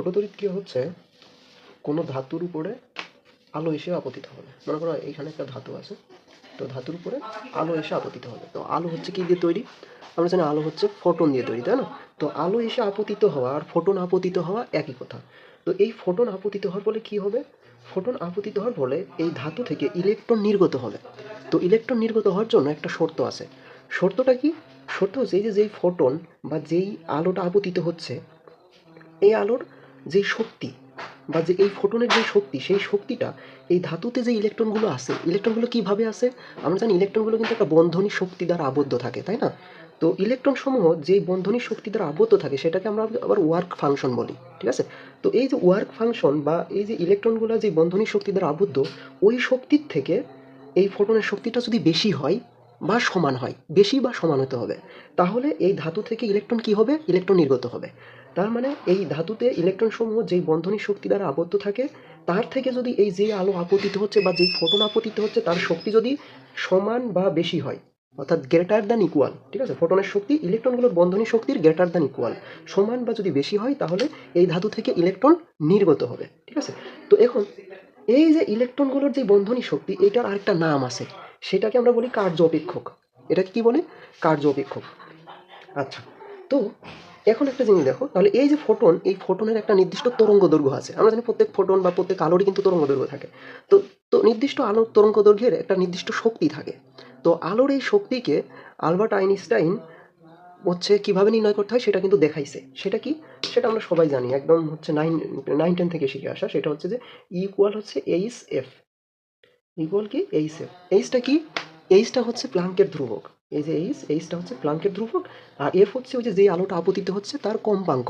ফটোতড়িৎ কি হচ্ছে, কোনো ধাতুর উপরে আলো এসে আপতিত হবে। মনে করো এইখানে একটা ধাতু আছে, তো ধাতুর উপরে আলো এসে আপতিত হবে। তো আলো হচ্ছে কি দিয়ে তৈরি? আমরা জানি আলো হচ্ছে ফোটন দিয়ে তৈরি, তাই না? তো আলো এসে আপতিত হওয়া আর ফোটন আপতিত হওয়া একই কথা। তো এই ফোটন আপতিত হওয়ার ফলে কি হবে? ফোটন আপতিত হওয়ার ফলে এই ধাতু থেকে ইলেকট্রন নির্গত হবে। তো ইলেকট্রন নির্গত হওয়ার জন্য একটা শর্ত আছে। শর্তটা কি? শর্ত হচ্ছে এই যে যেই ফোটন বা যেই আলোটা আপতিত হচ্ছে, এই আলোর যে শক্তি বা যে এই ফোটনের যে শক্তি, সেই শক্তিটা এই ধাতুতে যে ইলেকট্রনগুলো আছে, ইলেকট্রনগুলো কীভাবে আছে? আমরা জানি ইলেকট্রনগুলো কিন্তু একটা বন্ধনী শক্তি দ্বারা আবদ্ধ থাকে, তাই না? তো ইলেকট্রন সমূহ যে বন্ধনী শক্তি দ্বারা আবদ্ধ থাকে, সেটাকে আমরা আবার ওয়ার্ক ফাংশন বলি, ঠিক আছে? তো এই যে ওয়ার্ক ফাংশন বা এই যে ইলেকট্রনগুলো যে বন্ধনী শক্তি দ্বারা আবদ্ধ, ওই শক্তির থেকে এই ফোটনের শক্তিটা যদি বেশি হয় বা সমান হয়, বেশি বা সমান হতে হবে, তাহলে এই ধাতু থেকে ইলেকট্রন কি হবে? ইলেকট্রন নির্গত হবে। তার মানে এই ধাতুতে ইলেকট্রন সমূহ যেই বন্ধনী শক্তি দ্বারা আবদ্ধ থাকে, তার থেকে যদি এই যে আলো আপতিত হচ্ছে বা যেই ফোটন আপতিত হচ্ছে, তার শক্তি যদি সমান বা বেশি হয়, অর্থাৎ গ্রেটার দ্যান ইকুয়াল ঠিক আছে? ফোটনের শক্তি ইলেকট্রনগুলোর বন্ধনী শক্তির গ্রেটার দ্যান ইকুয়াল সমান বা যদি বেশি হয়, তাহলে এই ধাতু থেকে ইলেকট্রন নির্গত হবে, ঠিক আছে? তো এখন, এই যে ইলেকট্রনগুলোর যে বন্ধনী শক্তি, এটার আরেকটা নাম আছে, সেটাকে আমরা বলি কার্য অপেক্ষক। এটাকে কি বলে? কার্য অপেক্ষক। আচ্ছা তো এখন একটা জিনিস দেখো, তাহলে এই যে ফোটন এই ফোটনের একটা নির্দিষ্ট তরঙ্গ দৈর্ঘ্য আছে। আমরা জানি প্রত্যেক ফোটন বা প্রত্যেক আলোরই কিন্তু তরঙ্গ দৈর্ঘ্য থাকে। তো তো নির্দিষ্ট আলোর তরঙ্গ দৈর্ঘ্যের একটা নির্দিষ্ট শক্তি থাকে। তো আলোর এই শক্তিকে আলবার্ট আইনস্টাইন হচ্ছে কীভাবে নির্ণয় করতে হয় সেটা কিন্তু দেখাইছে। সেটা কি? সেটা আমরা সবাই জানি, একদম হচ্ছে নাইন নাইন টেন থেকে শিখে আসা। সেটা হচ্ছে যে ইকুয়াল হচ্ছে এইচ এফ ইকুয়াল কি? এইচ এফ এইচটা কি? এইচটা হচ্ছে প্লাঙ্কের ধ্রুবক। এই যে এইচ এইচটা হচ্ছে প্লাঙ্কের ধ্রুবক। আর এফ হচ্ছে ওই যে আলোটা আপতিত হচ্ছে, তার কম্পাঙ্ক।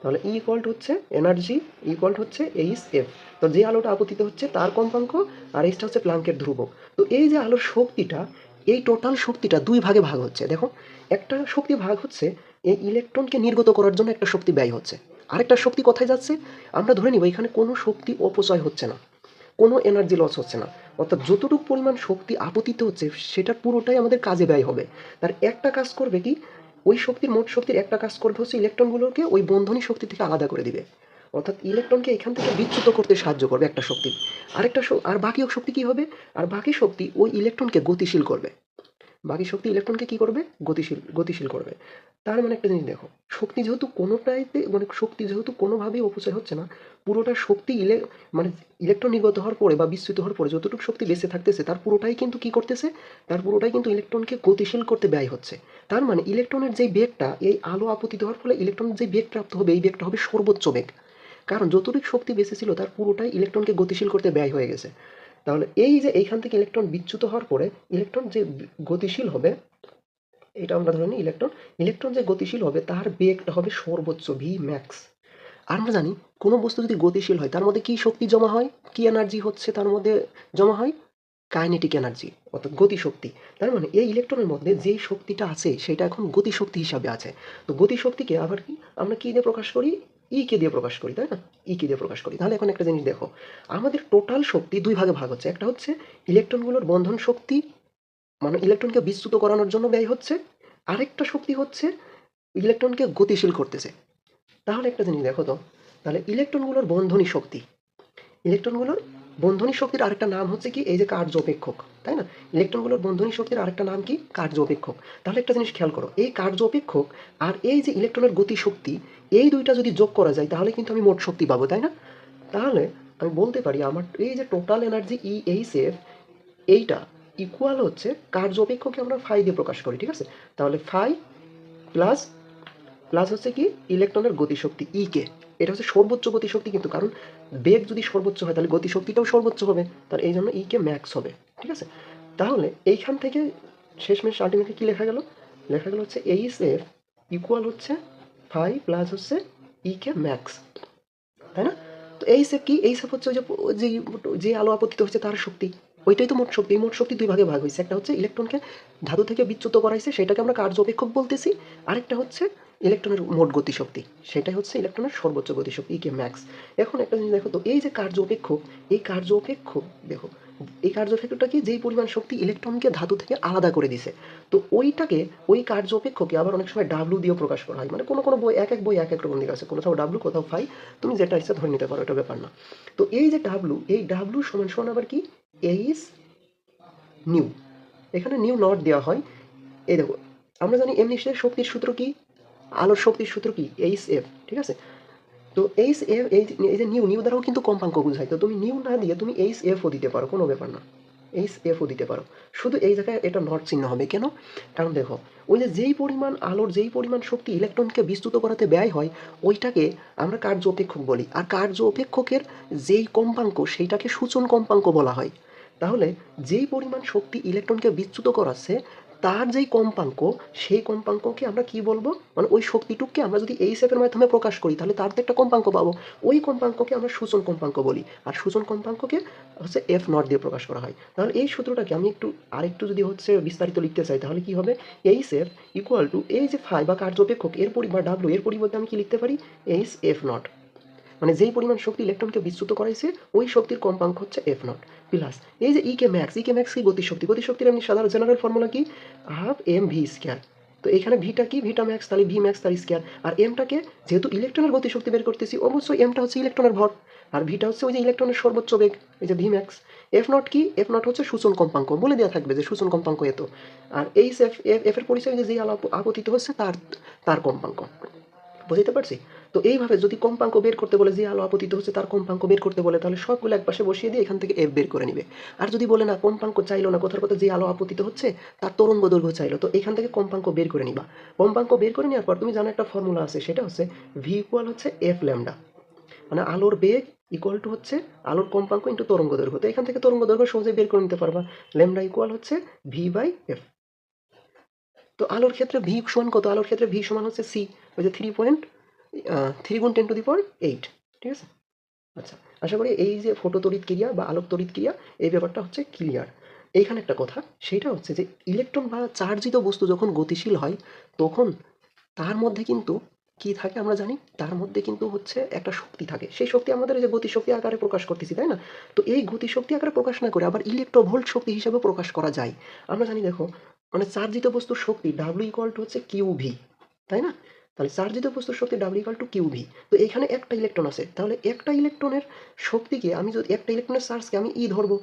তাহলে ই ইকুয়াল্ট হচ্ছে এনার্জি ইকুয়াল্ট হচ্ছে এইচ এফ তো যে আলোটা আপতিত হচ্ছে, তার কম্পাঙ্ক, আর এইচটা হচ্ছে প্লাঙ্কের ধ্রুবক। তো এই যে আলোর শক্তিটা, এই টোটাল শক্তিটা দুই ভাগে ভাগ হচ্ছে। দেখো, একটা শক্তি ভাগ হচ্ছে, এই ইলেকট্রনকে নির্গত করার জন্য একটা শক্তি ব্যয় হচ্ছে। আরেকটা শক্তি কোথায় যাচ্ছে? আমরা ধরে নিব, এখানে কোনো শক্তি অপচয় হচ্ছে না। কোনো এনার্জি লস হচ্ছে না। অর্থাৎ যতটুকু পরিমাণ শক্তি আপতিত হচ্ছে, সেটা পুরোটাই আমাদের কাজে ব্যয় হবে। তার একটা কাজ করবে কি? ওই শক্তির মোট শক্তির একটা কাজ করবে হচ্ছে ইলেকট্রনগুলোকে ওই বন্ধনী শক্তি থেকে আলাদা করে দিবে। অর্থাৎ ইলেকট্রনকে এখান থেকে বিচ্যুত করতে সাহায্য করবে একটা শক্তি। আরেকটা আর বাকি শক্তি কি হবে? আর বাকি শক্তি ওই ইলেকট্রনকে গতিশীল করবে। বাকি শক্তি ইলেকট্রনকে কি করবে? গতিশীল গতিশীল করবে। তার মানে একটা জিনিস দেখো, শক্তি যেহেতু কোনোটাইতে মানে শক্তি যেহেতু কোনোভাবেই অপচয় হচ্ছে না, পুরোটা শক্তি ইলে মানে ইলেকট্রন নির্গত হওয়ার পরে বা বিস্তৃত হওয়ার পরে যতটুকু শক্তি বেঁচে থাকতেছে, তার পুরোটাই কিন্তু কি করতেছে? তার পুরোটাই কিন্তু ইলেকট্রনকে গতিশীল করতে ব্যয় হচ্ছে। তার মানে ইলেকট্রনের যে বেগটা, এই আলো আপতিত হওয়ার ফলে ইলেকট্রনের যে বেগ প্রাপ্ত হবে, এই বেগটা হবে সর্বোচ্চ বেগ। কারণ যতটুকু শক্তি বেঁচে ছিল তার পুরোটাই ইলেকট্রনকে গতিশীল করতে ব্যয় হয়ে গেছে। তাহলে এই যে এইখান থেকে ইলেকট্রন বিচ্যুত হওয়ার পরে ইলেকট্রন যে গতিশীল হবে, এটা আমরা ধরে নিই ইলেকট্রন ইলেকট্রন যে গতিশীল হবে তার বেগটা হবে সর্বোচ্চ ভি ম্যাক্স আর আমরা জানি কোনো বস্তু যদি গতিশীল হয়, তার মধ্যে কি শক্তি জমা হয়? কি এনার্জি হচ্ছে তার মধ্যে জমা হয়? কাইনেটিক এনার্জি অর্থাৎ গতিশক্তি। তার মানে এই ইলেকট্রনের মধ্যে যেই শক্তিটা আছে, সেটা এখন গতিশক্তি হিসাবে আছে। তো গতিশক্তিকে আবার কি, আমরা কি দিয়ে প্রকাশ করি? ই কে দিয়ে প্রকাশ করি, তাই না? ই কে দিয়ে প্রকাশ করি। তাহলে এখন একটা জিনিস দেখো, আমাদের টোটাল শক্তি দুই ভাগে ভাগ হচ্ছে। একটা হচ্ছে ইলেকট্রনগুলোর বন্ধন শক্তি মানে ইলেকট্রনকে বিচ্যুত করানোর জন্য ব্যয় হচ্ছে। আরেকটা শক্তি হচ্ছে ইলেকট্রনকে গতিশীল করতেছে। তাহলে একটা জিনিস দেখো তো, তাহলে ইলেকট্রনগুলোর বন্ধনী শক্তি ইলেকট্রনগুলোর বন্ধনী শক্তির আরেকটা নাম হচ্ছে কি? এই যে কার্য অপেক্ষক তাই না? ইলেকট্রনগুলোর বন্ধনী শক্তির আরেকটা নাম কি? কার্য অপেক্ষক। তাহলে একটা জিনিস খেয়াল করো, এই কার্য অপেক্ষক আর এই যে ইলেকট্রনের গতি শক্তি, এই দুইটা যদি যোগ করা যায়, তাহলে কিন্তু আমি মোট শক্তি পাবো, তাই না? তাহলে আমি বলতে পারি আমার, এই যে total energy E H F এইটা ইকুয়াল হচ্ছে কার্য অপেক্ষকে আমরা ফাই দিয়ে প্রকাশ করি, ঠিক আছে? তাহলে ফাই প্লাস প্লাস হচ্ছে কি? ইলেকট্রনের গতিশক্তি ই কে এটা হচ্ছে সর্বোচ্চ গতিশক্তি কিন্তু, কারণ বেগ যদি সর্বোচ্চ হয়, তাহলে গতিশক্তিটাও সর্বোচ্চ হবে, তার এই জন্য ই কে ম্যাক্স হবে। ঠিক আছে? তাহলে এইখান থেকে শেষমেশ আলটিমেটলি কী লেখা গেল? লেখা গেল হচ্ছে এইচ এফ ইকুয়াল হচ্ছে ফাই প্লাস হচ্ছে ই কে ম্যাক্স তাই না? তো এই সেফ কি? এই সেফ হচ্ছে ওই যে যে আলো আপতিত হচ্ছে তার শক্তি। ওইটাই তো মোট শক্তি। মোট শক্তি দুই ভাগে ভাগ হয়েছে। একটা হচ্ছে ইলেকট্রনকে ধাতু থেকে বিচ্যুত করাইছে, সেটাকে আমরা কার্য অপেক্ষক বলতেছি। আরেকটা হচ্ছে ইলেকট্রনের মোট গতিশক্তি, সেটাই হচ্ছে ইলেকট্রনের সর্বোচ্চ গতিশক্তি কে ম্যাক্স এখন একটা জিনিস দেখো তো, এই যে কার্য অপেক্ষক এই কার্য অপেক্ষক দেখো, এই কার্য অপেক্ষকটা কি? যেই পরিমাণ শক্তি ইলেকট্রনকে ধাতু থেকে আলাদা করে দিছে। তো ওইটাকে, ওই কার্য অপেক্ষকে আবার অনেক সময় ডাব্লু দিয়েও প্রকাশ করা হয়। মানে কোনো কোনো বই, এক এক বই এক এক রকম দিকে আছে। কোথাও ডাব্লু কোথাও ফাই, তুমি যেটা ইচ্ছা ধরে নিতে পারো, এটা ব্যাপার না। তো এই যে ডাব্লু এই ডাব্লু সমান সমান আবার কি? এইস নিউ এখানে নিউ নট দেওয়া হয়। এই দেখো, আমরা জানি এমনি সে শক্তির সূত্র কি? আলোর শক্তির সূত্র কি? এইচ এফ ঠিক আছে? তো এইচ এফ এই যে- নিউ নিউ দ্বারাও কিন্তু কম্পাঙ্ক বোঝায়। তো তুমি নিউ না দিয়ে তুমি এইচ এফও দিতে পারো, কোনো ব্যাপার না। এইচ এফও দিতে পারো। শুধু এই জায়গায় এটা নট চিহ্ন হবে। কেন? কারণ দেখো, ওই যে যেই পরিমাণ আলোর, যেই পরিমাণ শক্তি ইলেকট্রনকে বিস্তৃত করাতে ব্যয় হয়, ওইটাকে আমরা কার্য অপেক্ষক বলি। আর কার্য অপেক্ষকের যেই কম্পাঙ্ক, সেইটাকে সূচন কম্পাঙ্ক বলা হয়। তাহলে যেই পরিমাণ শক্তি ইলেকট্রনকে বিচ্যুত করাচ্ছে তার যেই কম্পাঙ্ক, সেই কম্পাঙ্ককে আমরা কি বলব? মানে ওই শক্তিটুককে আমরা যদি এই সেপের মাধ্যমে প্রকাশ করি, তাহলে তার তো একটা কম্পাঙ্ক পাবো। ওই কম্পাঙ্ককে আমরা সূচন কম্পাঙ্ক বলি। আর সূচন কম্পাঙ্ককে হচ্ছে এফ নট দিয়ে প্রকাশ করা হয়। তাহলে এই সূত্রটাকে আমি একটু, আরেকটু যদি হচ্ছে বিস্তারিত লিখতে চাই, তাহলে কি হবে? এইচ এফ ইকুয়াল টু এই যে ফাই বা কার্যপেক্ষক, এর পরি বা ডাব্লু এর পরিবর্তে আমি কি লিখতে পারি? এইচ এফ নট মানে যেই পরিমাণ শক্তি ইলেকট্রনকে বিচ্যুত করাইছে, ওই শক্তির কম্পাঙ্ক হচ্ছে এফ নট প্লাস এই যে ইকে ম্যাক্স ইকে ম্যাক্স কি গতিশক্তি? গতিশক্তির এমনি সাধারণ জেনারেল ফর্মুলা কি? হাফ এম ভি স্কোয়ার তো এখানে ভিটা কি? ভিটা ম্যাক্স তাহলে ভি ম্যাক্স তার স্কোয়ার আর এমটাকে যেহেতু ইলেকট্রনের গতিশক্তি বের করতেছি, অবশ্যই এমটা হচ্ছে ইলেকট্রনের ভর। আর ভিটা হচ্ছে ওই যে ইলেকট্রনের সর্বোচ্চ বেগ, এই যে ভি ম্যাক্স এফ নট কি? এফ নট হচ্ছে সূচন কম্পাঙ্ক, বলে দেওয়া থাকবে যে সূচন কম্পাঙ্ক এত। আর এই এফ এফ এর পরিচয় যে যে আলো আপতিত হচ্ছে, তার তার কম্পাঙ্ক। বুঝতে পারছি? তো এইভাবে যদি কম্পাঙ্ক বের করতে বলে যে আলো আপতিত হচ্ছে, তার কম্পাঙ্ক বের করতে বলে, তাহলে সবগুলো একপাশে বসিয়ে দিয়ে এখান থেকে এফ বের করে নিবে। আর যদি বলে, না, কম্পাঙ্ক চাইলো না, কোথার কথা যে আলো আপতিত হচ্ছে, তার তরঙ্গ দৈর্ঘ্য চাইলো। তো এখান থেকে কম্পাঙ্ক বের করে নিবা। কম্পাঙ্ক বের করে নেওয়ার পর তুমি জানো একটা ফর্মুলা আছে, সেটা হচ্ছে ভি ইকুয়াল হচ্ছে এফ ল্যামডা মানে আলোর বেগ ইকুয়াল টু হচ্ছে আলোর কম্পাঙ্ক ইন্টু তরঙ্গ দৈর্ঘ্য। তো এখান থেকে তরঙ্গ দৈর্ঘ্য সহজে বের করে নিতে পারবা। ল্যামডা ইকুয়াল হচ্ছে ভি বাই এফ তো আলোর ক্ষেত্রে ভি সমান কত? আলোর ক্ষেত্রে ভি সমান হচ্ছে সি ওই যে থ্রি পয়েন্ট থ্রি গুণ ten to the power eight ঠিক আছে? আচ্ছা আশা করি এই যে ফটো তড়িৎ ক্রিয়া বা আলোক তড়িৎ ক্রিয়া, এই ব্যাপারটা হচ্ছে ক্লিয়ার এইখানে একটা কথা, সেটা হচ্ছে যে ইলেকট্রন বা চার্জিত বস্তু যখন গতিশীল হয়, তখন তার মধ্যে কিন্তু কি থাকে আমরা জানি? তার মধ্যে কিন্তু হচ্ছে একটা শক্তি থাকে। সেই শক্তি আমাদের যে গতিশক্তি আকারে প্রকাশ করতেছি, তাই না? তো এই গতিশক্তি আকারে প্রকাশ না করে আবার ইলেকট্রোভোল্ট শক্তি হিসেবে প্রকাশ করা যায়। আমরা জানি দেখো মানে চার্জিত বস্তুর শক্তি ডাব্লিউ ইকুয়াল টু হচ্ছে কিউ ভি তাই না? তাহলে চার্জিত বস্তুর শক্তি W equal to Q V তো এখানে একটা ইলেকট্রন আছে। তাহলে একটা ইলেকট্রনের শক্তিকে আমি যদি একটা ইলেকট্রনের চার্জকে আমি ই ধরবো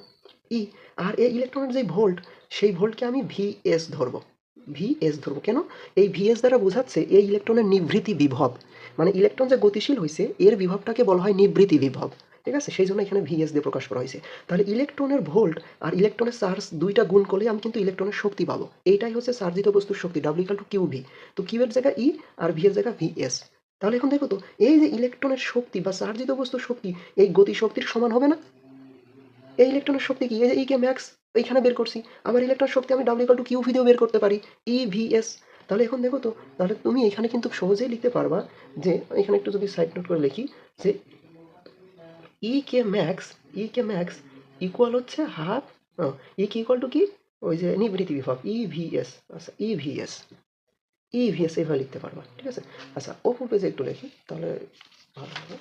ই আর এই ইলেকট্রনের যে ভোল্ট সেই ভোল্টকে আমি ভি এস ধরবো। ভি এস ধরবো কেন? এই ভি এস দ্বারা বোঝাচ্ছে এই ইলেকট্রনের নিভৃতি বিভব। মানে ইলেকট্রন যে গতিশীল হয়েছে এর বিভবটাকে বলা হয় নিভৃতি বিভব। ঠিক আছে? সেই জন্য এখানে ভিএস দিয়ে প্রকাশ করা হয়েছে। তাহলে ইলেকট্রনের ভোল্ট আর ইলেকট্রনের চার্জ দুইটা গুণ করলে আমি কিন্তু ইলেকট্রনের শক্তি পাবো। এইটাই হচ্ছে চার্জিত বস্তুর শক্তি ডাব্লিউ টু কিউ ভি তো কিউ এর জায়গা ই আর ভি এর জায়গা ভিএস তাহলে এখন দেখো তো, এই যে ইলেকট্রনের শক্তি বা চার্জিত বস্তুর শক্তি, এই গতি শক্তির সমান হবে না? এই ইলেকট্রনের শক্তি কি? এই যে ইকে ম্যাক্স এইখানে বের করছি। আমার ইলেকট্রন শক্তি আমি ডাব্লিউ টু কিউ ভিডিও বের করতে পারি। ই ভিএস তাহলে এখন দেখো তো, তাহলে তুমি এখানে কিন্তু সহজেই লিখতে পারবা যে, এখানে একটু যদি সাইড নোট করে লিখি যে E K max E K max equal হচ্ছে হাফ ই ইকুয়াল টু কি? ওই যে নিবৃত্তি বিভব ই ভিএস আচ্ছা ই ভিএস ই ভিএস এইভাবে লিখতে পারবা, ঠিক আছে? আচ্ছা ওপর পেজে একটু লিখি, তাহলে ভালো হবে।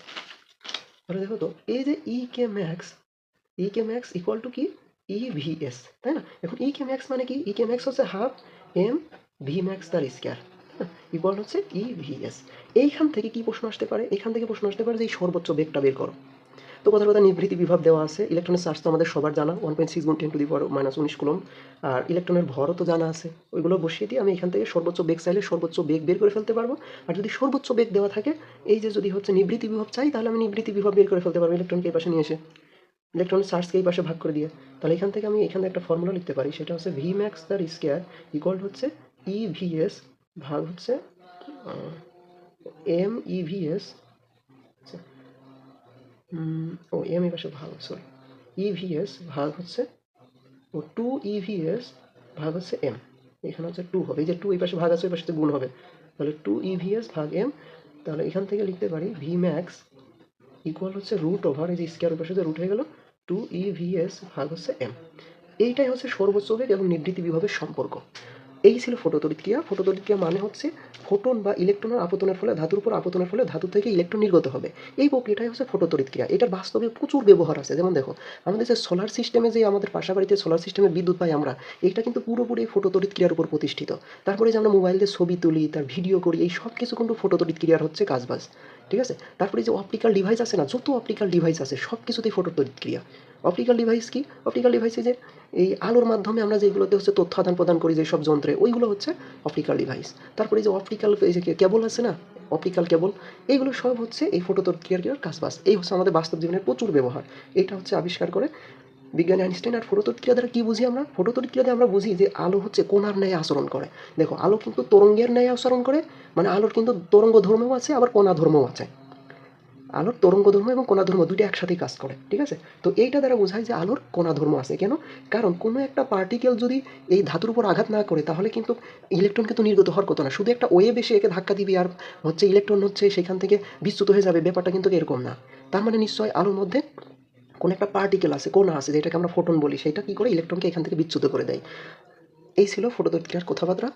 তাহলে দেখো তো, এই যে E K max E K max equal to কি? ই ভিএস তাই না? এখন ই কে ম্যাক্স মানে কি? ই কে ম্যাক্স হচ্ছে হাফ এম ভি ম্যাক্স তার স্কোয়ার ইকুয়াল হচ্ছে ই ভিএস এইখান থেকে কি প্রশ্ন আসতে পারে? এখান থেকে প্রশ্ন আসতে পারে যে সর্বোচ্চ বেগটা বের করো। তো কথার কথা নিবৃত্তি বিভাব দেওয়া আছে। ইলেকট্রনের চার্জ তো আমাদের সবার জানা ওয়ান পয়েন্ট সিক্স গুণ ten to the power minus উনিশ কুলম। আর ইলেকট্রনের ভরও তো জানা আছে। ওইগুলো বসিয়ে দিয়ে আমি এখান থেকে সর্বোচ্চ বেগ চাইলে সর্বোচ্চ বেগ বের করে ফেলতে পারব। আর যদি সর্বোচ্চ বেগ দেওয়া থাকে, এই যে যদি হচ্ছে নিবৃত্তি বিভব চাই, তাহলে আমি নিবৃত্তি বিভব বের করে ফেলতে পারব ইলেকট্রনকে এই পাশে নিয়ে এসে। ইলেকট্রনের চার্জকে এই পাশে ভাগ করে দিয়ে। তাহলে এখান থেকে আমি এখানে একটা ফর্মুলা লিখতে পারি, সেটা হচ্ছে ভি ম্যাক্স তার স্কোয়ার ইকুয়াল হচ্ছে ই ভিএস ভাগ হচ্ছে এম ই ভিএস ও এম এই পাশে ভাগ সরি ইভিএস ভাগ হচ্ছে, ও টু ইভিএস ভাগ হচ্ছে এম এখানে হচ্ছে টু হবে। এই যে টু এই পাশে ভাগ আছে, ওই পাশে গুণ হবে। তাহলে টু ইভিএস ভাগ এম তাহলে এখান থেকে লিখতে পারি ভি ম্যাক্স ইকুয়াল হচ্ছে রুট ওভার এই যে স্কোয়ার পাশে রুট হয়ে গেল টু ই ভিএস ভাগ হচ্ছে এম এইটাই হচ্ছে সর্বোচ্চ বেগ এবং নিবৃত্তি বিভাবের সম্পর্ক। এই ছিল ফটোতড়িৎ ক্রিয়া ফটোতড়িৎ ক্রিয়া মানে হচ্ছে ফোটন বা ইলেকট্রনের আপতনের ফলে, ধাতুর উপর আপতনের ফলে ধাতু থেকে ইলেকট্রন নির্গত হবে। এই প্রক্রিয়াটাই হচ্ছে ফটোতড়িৎ ক্রিয়া এটার বাস্তবে প্রচুর ব্যবহার আছে। যেমন দেখো, আমাদের যে সোলার সিস্টেমে যে আমাদের পাশা বাড়িতে সোলার সিস্টেমে বিদ্যুৎ পাই আমরা এটা কিন্তু পুরোপুরি ফটোতড়িৎ ক্রিয়ার উপর প্রতিষ্ঠিত। তারপরে যে আমরা মোবাইল দিয়ে ছবি তুলি, তার ভিডিও করি, এই সব কিছু কিন্তু ফটোতড়িৎ ক্রিয়ার হচ্ছে কাজবাজ। ঠিক আছে? তারপরে যে অপটিক্যাল ডিভাইস আছে না, যত অপটিক্যাল ডিভাইস আছে সব কিছুতেই ফটোতড়িৎ ক্রিয়া অপটিক্যাল ডিভাইস কি? অপটিক্যাল ডিভাইসে যে, এই আলোর মাধ্যমে আমরা যেগুলোতে হচ্ছে তথ্য আদান প্রদান করি যেসব যন্ত্রে, ওইগুলো হচ্ছে অপটিক্যাল ডিভাইস তারপরে যে অপটিক্যাল এই যে কেবল আছে না অপটিক্যাল কেবল এইগুলো সব হচ্ছে এই ফটোতড়িৎ ক্রিয়ার কাজবাজ এই হচ্ছে আমাদের বাস্তব জীবনের প্রচুর ব্যবহার। এটা হচ্ছে আবিষ্কার করে বিজ্ঞানী আইনস্টাইন আর ফটোতড়িৎ ক্রিয়া দ্বারা কী বুঝি আমরা? ক্রিয়া দ্বারা আমরা বুঝি যে আলো হচ্ছে কোনার ন্যায় আচরণ করে। দেখো, আলো কিন্তু তরঙ্গের ন্যায় আচরণ করে মানে আলোর কিন্তু তরঙ্গ ধর্মও আছে, আবার কোনা ধর্মও আছে। আলোর তরঙ্গ ধর্ম এবং কোনা ধর্ম দুইটা একসাথেই কাজ করে, ঠিক আছে? তো এইটা দ্বারা বোঝায় যে আলোর কোনা ধর্ম আছে। কেন? কারণ কোনো একটা পার্টিকেল যদি এই ধাতুর উপর আঘাত না করে, তাহলে কিন্তু ইলেকট্রন কিন্তু নির্গত হওয়ার কথা না। শুধু একটা ওয়েভ এসে একে ধাক্কা দিবি আর হচ্ছে ইলেকট্রন হচ্ছে সেখান থেকে বিচ্যুত হয়ে যাবে, ব্যাপারটা কিন্তু এরকম না। তার মানে নিশ্চয় আলোর মধ্যে কোনো একটা পার্টিকেল আছে কোনা আছে, যেটাকে আমরা ফোটন বলি সেটা কী করে ইলেকট্রনকে এখান থেকে বিচ্যুত করে দেয়। এই ছিল ক্রিয়ার কথাবার্তা।